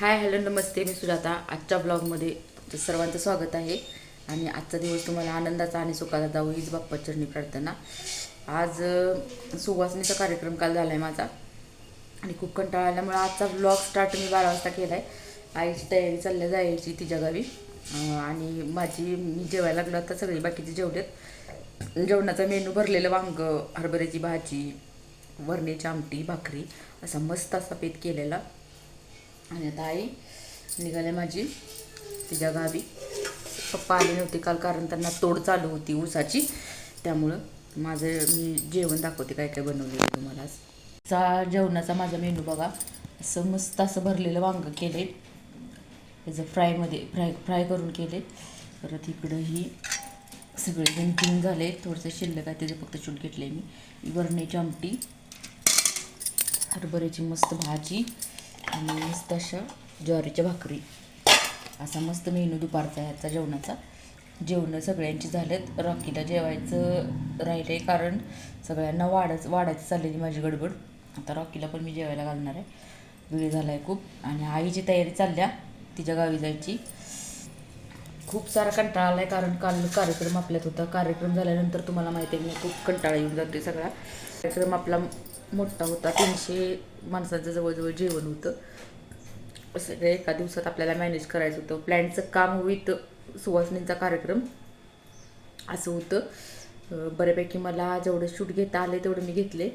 Hi hello नमस्ते. मी सुजाता. आजच्या ब्लॉगमध्ये सर्वांचं स्वागत आहे. आणि आजचा दिवस तुम्हाला आनंदाचा आणि सुखाचा जाऊ हीच बाप्पा चरणी प्रार्थना. आज सुवासनीचा कार्यक्रम काल झाला आहे माझा. आणि खूप कंटाळा आल्यामुळे आजचा ब्लॉग स्टार्ट मी बारा वाजता केला आहे आईची तयारी चालल्या जायची तिच्या गावी. आणि माझी मी जेवायला लागलो. आता सगळी बाकीचे जेवलेत. जेवणाचा मेनू भरलेलं वांग हरभऱ्याची भाजी वरणीची आमटी भाकरी असा मस्त असा पेत केलेला. आणि आता आई निघाले माझी तिच्या गावी. पप्पा आले नव्हते काल कारण त्यांना तोड चालू होती ऊसाची. त्यामुळं माझं मी जेवण दाखवते काय काय बनवलेलं तुम्हाला आज. चा जेवणाचा माझा मेनू बघा. असं मस्त असं भरलेलं वांग केले त्याचं फ्रायमध्ये फ्राय फ्राय करून केले परत इकडं ही सगळे जण झाले थोडंसं शिल्लक आहे त्याचं फक्त शूट घेतले मी. वरण्याची आमटी हरभऱ्याची मस्त भाजी. आणि मस्त अशा ज्वारीच्या भाकरी. असा मस्त मेनू दुपारचा याचा जेवणाचा. जेवणं सगळ्यांची झालेत. रॉकीला जेवायचं राहिलं आहे कारण सगळ्यांना वाढच वाढायचं चाललेली माझी गडबड. आता रॉकीला पण मी जेवायला घालणार आहे. वेळ झाला आहे खूप. आणि आईची तयारी चालल्या तिच्या गावी जायची. खूप सारा कंटाळा आला आहे कारण काल कार्यक्रम आपल्यात होता. कार्यक्रम झाल्यानंतर तुम्हाला माहिती आहे मी खूप कंटाळा येऊन जाते सगळा. कार्यक्रम आपला मोठा होता तीनशे माणसांचं जवळजवळ जेवण होतं. सगळं एका दिवसात आपल्याला मॅनेज करायचं होतं. प्लॅनचं काम विथ सुवासनींचा कार्यक्रम असं होतं. बऱ्यापैकी मला जेवढं शूट घेता आले तेवढं मी घेतले.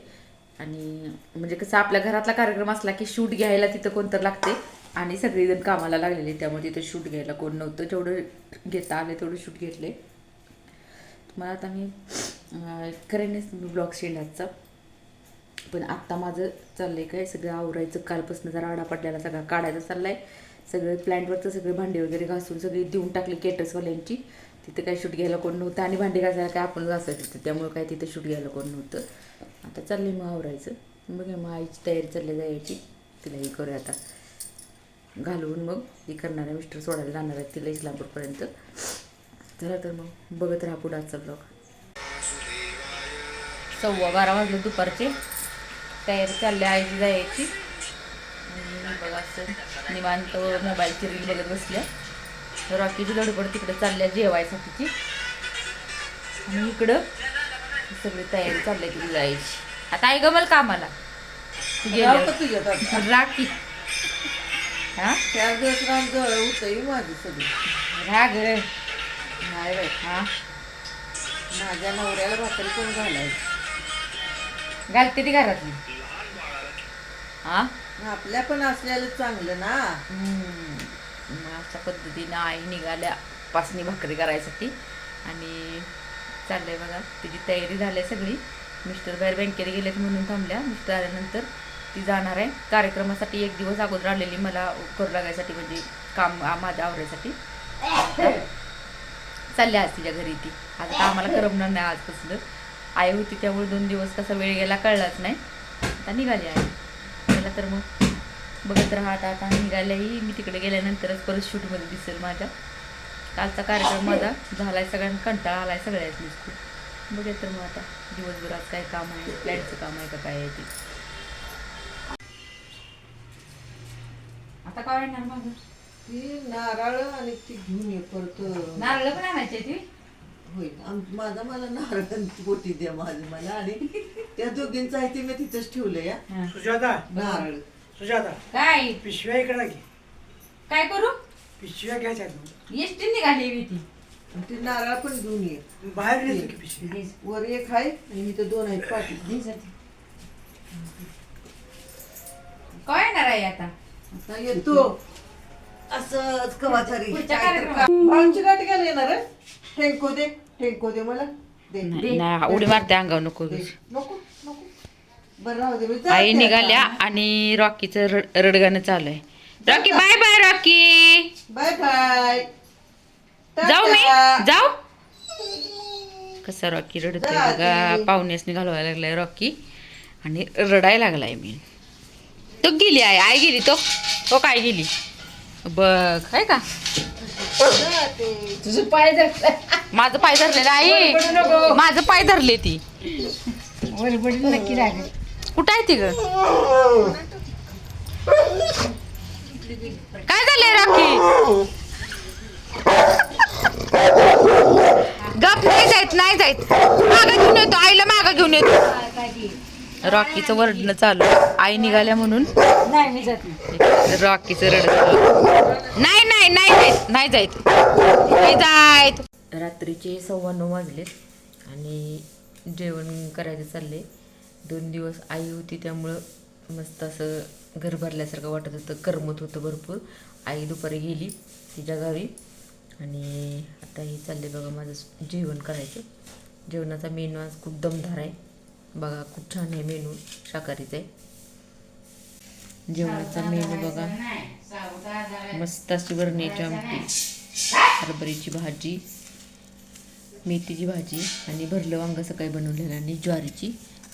आणि म्हणजे कसं आपल्या घरातला कार्यक्रम असला की शूट घ्यायला तिथं कोणतं लागते. आणि सगळेजण कामाला लागलेले त्यामुळे तिथं शूट घ्यायला कोण नव्हतं. जेवढं घेता आले तेवढं शूट घेतले. तुम्हाला आता मी करेनच ब्लॉग शेंडाचा पण आत्ता माझं चाललं आहे काय सगळं आवरायचं. कालपासून जरा आडा पडलेला सगळा काढायचा चालला आहे सगळे प्लॅन्टवरचं सगळे भांडे वगैरे घासून सगळी देऊन टाकली केटर्सवाल्यांची. तिथं काय शूट घ्यायला कोण नव्हतं आणि भांडी घासायला काय आपण घासायचं तिथं. त्यामुळे काय तिथं शूट घ्यायला कोण नव्हतं. आता चाललंय मग आवरायचं. बघा मग आईची तयारी चालली जायची. तिला हे करूया आता. घालवून मग हे करणार आहे मिस्टर सोडायला जाणार आहेत तिला इस्लामपूरपर्यंत. चला तर मग बघत राहा पुढे आजचा ब्लॉग सव्वा बारा वाजले दुपारचे. तयारी चालली आईची जायची. बघा असं निवांत मोबाईलची रील बघत बसल्या. रॉकीची गडबड तिकडे चालल्या जेवायसाठीची. आणि इकडं सगळी तयारी चालली तिथे जायची. आता आई गमल कामाला. राखी हा? चार दिवस राम जवळ होतंय माझी सगळी. राग? नाही बाई. हा? माझ्या नवऱ्याला भाकरी कोण घालायची. घालते ती घरातली. हा? आपल्या पण असलेलं चांगलं ना. मग अशा पद्धतीनं आई निघाल्या पासणी भाकरी करायसाठी. आणि चाललंय बघा तिची तयारी झाली आहे सगळी. मिस्टर बाहेर बँकेत गेलेत म्हणून थांबल्या. मिस्टर आल्यानंतर ती जाणार आहे. कार्यक्रमासाठी एक दिवस अगोदर आलेली मला करू लागायसाठी म्हणजे काम माझ्या आवरायसाठी. चालली आज तिच्या घरी ती. आता आम्हाला करमणार नाही आजपासून. आई होती त्यामुळे दोन दिवस कसा वेळ गेला कळलाच नाही. आता निघाली आई चला तर मग बघत राहा आता आता निघाल्याही मी तिकडे गेल्यानंतरच परत शूटमध्ये दिसेल माझ्या. कालचा कार्यक्रम माझा झालाय सगळ्यांना कंटाळा आलाय सगळ्याच खूप बघूया तर मग आता दिवसभर आज काय काम आहे प्लॅनचं काम आहे का काय आहे ते. आता काय येणार माझं ती नारळ आणि ती घेऊन ये परत. नारळ पण आणायचे ती? होईल. माझा मला नारळ पोटी द्या माझी मला. आणि त्या दोघींचं आहे ते मी तिथंच ठेवलं या. हा. सुजाता. नारळ. सुजाता. काय? पिशव्या इकडे घे. काय करू? पिशव्या घ्यायच्या आहेत. एसटी निघाली मी ती. आणि ते नारळ पण घेऊन ये. बाहेर नेतो की पिशवी. वर एक आहे आणि इथं दोन आहेत. पाठी काय येणार आहे आता? आता येतो. असंच कवाचारी. पुढच्या कार्यक्रमात. भाऊंची गाठ घ्यायला येणार आहे? ठेंको दे ठेंको दे मला. दे नाही नाही, उडी मारते अंगावर नको दे. नको नको. बरं राहू दे मी जाते आई निघाल्या. आणि रॉकीचं रड रडगाणं चालू आहे. Rocky bye bye Rocky. Bye bye. जाऊ मी टाटा. जाऊ. कसा रॉकी रडतोय जा बघा. ती. पाहुण्यासनी घालवायला लागलाय रॉकी. आणि रडायला लागलाय मी. तो गेली आहे आई गेली तो. तो काय गेली? बघ आहे का. तुझं पाय धर माझं पाय धरलेलं आई माझं पाय धरले ती. नक्की राहील कुठं आहे ती ग? काय झालंय राखी? गप नाही जायत नाही जायत मागं घेऊन येतो आईला मागं घेऊन येतो. रॉकीचं वरडणं चालू आई निघाल्या म्हणून. नाही मी जात नाही. रॉकीचं रड नाही नाही नाही जायत नाही जायत नाही जायत रात्रीचे सव्वा नऊ वाजलेत आणि जेवण करायचं चालले दोन दिवस आई होती त्यामुळं मस्त असं घर भरल्यासारखं वाटत होतं. करमत होतं भरपूर. आई दुपारी गेली तिच्या गावी आणि आता हे चालले बघा माझं जेवण करायचं. जेवणाचा मेनू आज खूप दमदार आहे. बघा खूप छान आहे मेनू शाकाहारीचा आहे. जेवणाचा मेनू बघा. मस्त अशी वरण्याची आमटी हरभऱ्याची भाजी मेथीची भाजी आणि भरलं वांग सकाळी बनवलेलं आणि ज्वारीची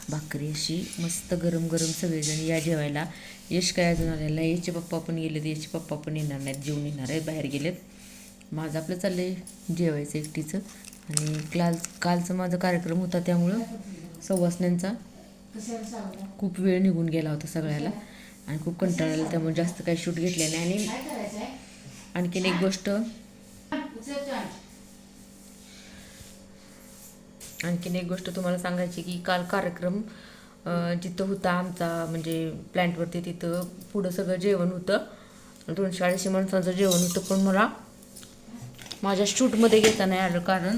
भाकरी. अशी मस्त गरम गरम सगळेजण या जेवायला. यश काय अजून आलेलं याचे पप्पा पण गेलेत. याचे पप्पा पण येणार नाहीत. जेवून येणार आहेत बाहेर गेलेत. माझं आपलं चाललं आहे जेवायचं एकटीचं. आणि काल कालचं माझा कार्यक्रम होता त्यामुळं सवासण्यांचा खूप वेळ निघून गेला होता सगळ्याला. आणि खूप कंटाळा आला त्यामुळे जास्त काही शूट घेतले नाही. आणि आणखीन एक गोष्ट. आणखीन एक गोष्ट तुम्हाला सांगायची की काल कार्यक्रम जिथं होता आमचा म्हणजे प्लॅन्टवरती तिथं पुढं सगळं जेवण होतं. दोनशे अडीचशे माणसांचं जेवण होतं पण मला माझ्या शूटमध्ये घेता नाही आलं कारण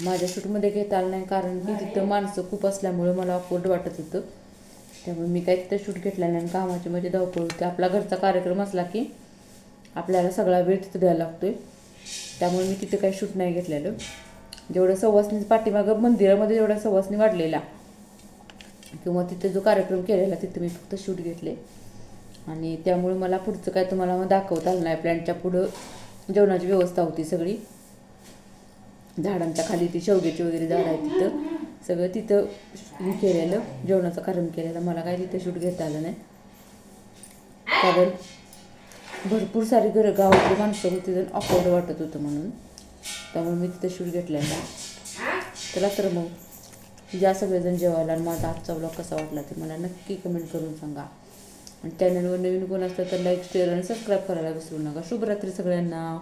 माझ्या शूटमध्ये घेता आलं नाही कारण की तिथं माणसं खूप असल्यामुळे मला अकोर्ड वाटत होतं. त्यामुळे मी काय तिथं शूट घेतला नाही आणि कामाची म्हणजे धावपळ होते. आपला घरचा कार्यक्रम असला की आपल्याला सगळा वेळ तिथं द्यायला लागतो आहे त्यामुळे मी तिथं काही शूट नाही घेतलेलं. जेवढं सवासनी पाठीमागं मंदिरामध्ये जेवढा सवासनी वाढलेला किंवा तिथे जो कार्यक्रम केलेला तिथं मी फक्त शूट घेतले. आणि त्यामुळे मला पुढचं काय तुम्हाला मग दाखवता आलं नाही. प्लॅनच्या पुढं जेवणाची व्यवस्था होती सगळी. झाडांच्या खाली ती शेवग्याची वगैरे झाड आहे तिथं. सगळं तिथं मी केलेलं जेवणाचं कार्यक्रम केलेलं. मला काय तिथं शूट घेता आलं नाही. कारण भरपूर सारी घरं गावातली माणसं होती जण ऑकवर्ड वाटत होतं म्हणून. त्यामुळे मी तिथं शूट घेतलेला चला तर मग या सगळेजण जेवायला आणि माझा आजचा ब्लॉग कसा वाटला ते मला नक्की कमेंट करून सांगा. आणि चॅनलवर नवीन कोण असतं तर लाईक शेअर आणि सबस्क्राईब करायला विसरू नका. शुभरात्री सगळ्यांना.